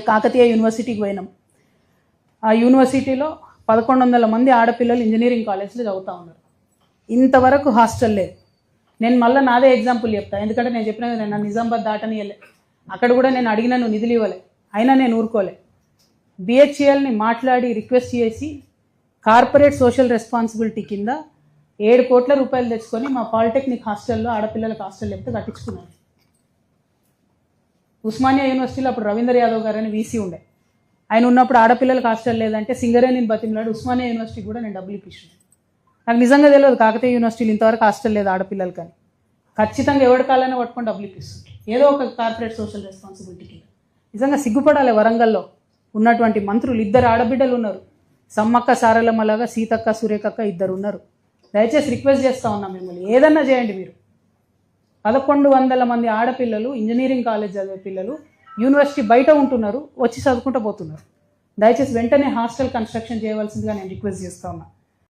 కాకతీయ యూనివర్సిటీకి పోయినాం. ఆ యూనివర్సిటీలో పదకొండు వందల మంది ఆడపిల్లలు ఇంజనీరింగ్ కాలేజ్లో చదువుతూ ఉన్నారు. ఇంతవరకు హాస్టల్ లేదు. నేను మళ్ళీ నాదే ఎగ్జాంపుల్ చెప్తా. ఎందుకంటే నేను చెప్పిన నేను నిజామాబాద్ దాటనియలే. అక్కడ కూడా నేను అడిగిన నువ్వు నిధులు ఇవ్వలే. అయినా నేను ఊరుకోలే. బిహెచ్ఎల్ని మాట్లాడి రిక్వెస్ట్ చేసి కార్పొరేట్ సోషల్ రెస్పాన్సిబిలిటీ కింద ఏడు కోట్ల రూపాయలు తెచ్చుకొని మా పాలిటెక్నిక్ హాస్టల్లో ఆడపిల్లలకు హాస్టల్ చెప్తే కట్టించుకున్నాను ఉస్మానియా యూనివర్సిటీలో అప్పుడు రవీందర్ యాదవ్ గారు అని వీసీ ఉండే. ఆయన ఉన్నప్పుడు ఆడపిల్లలకు హాస్టల్ లేదంటే సింగరేణిని బతిమలాడు ఉస్మానియా యూనివర్సిటీ కూడా నేను డబ్బులు ఇప్పించాను. నాకు నిజంగా తెలియదు కాకతీయ యూనివర్సిటీలు ఇంతవరకు హాస్టల్ లేదు ఆడపిల్లలు కానీ ఖచ్చితంగా ఎవరి కాలైనా పట్టుకొని డబ్బులు ఇప్పిస్తుంది. ఏదో ఒక కార్పొరేట్ సోషల్ రెస్పాన్సిబిలిటీకి నిజంగా సిగ్గుపడాలి వరంగల్లో ఉన్నటువంటి మంత్రులు. ఇద్దరు ఆడబిడ్డలు ఉన్నారు. సమ్మక్క సారలమ్మలాగా సీతక్క సురేఖక్క ఇద్దరు ఉన్నారు. దయచేసి రిక్వెస్ట్ చేస్తా ఉన్నా మిమ్మల్ని. ఏదన్నా చేయండి మీరు. పదకొండు వందల మంది ఆడపిల్లలు ఇంజనీరింగ్ కాలేజ్ చదివే పిల్లలు యూనివర్సిటీ బయట ఉంటున్నారు వచ్చి చదువుకుంటూ పోతున్నారు. దయచేసి వెంటనే హాస్టల్ కన్స్ట్రక్షన్ చేయవలసిందిగా నేను రిక్వెస్ట్ చేస్తా ఉన్నా.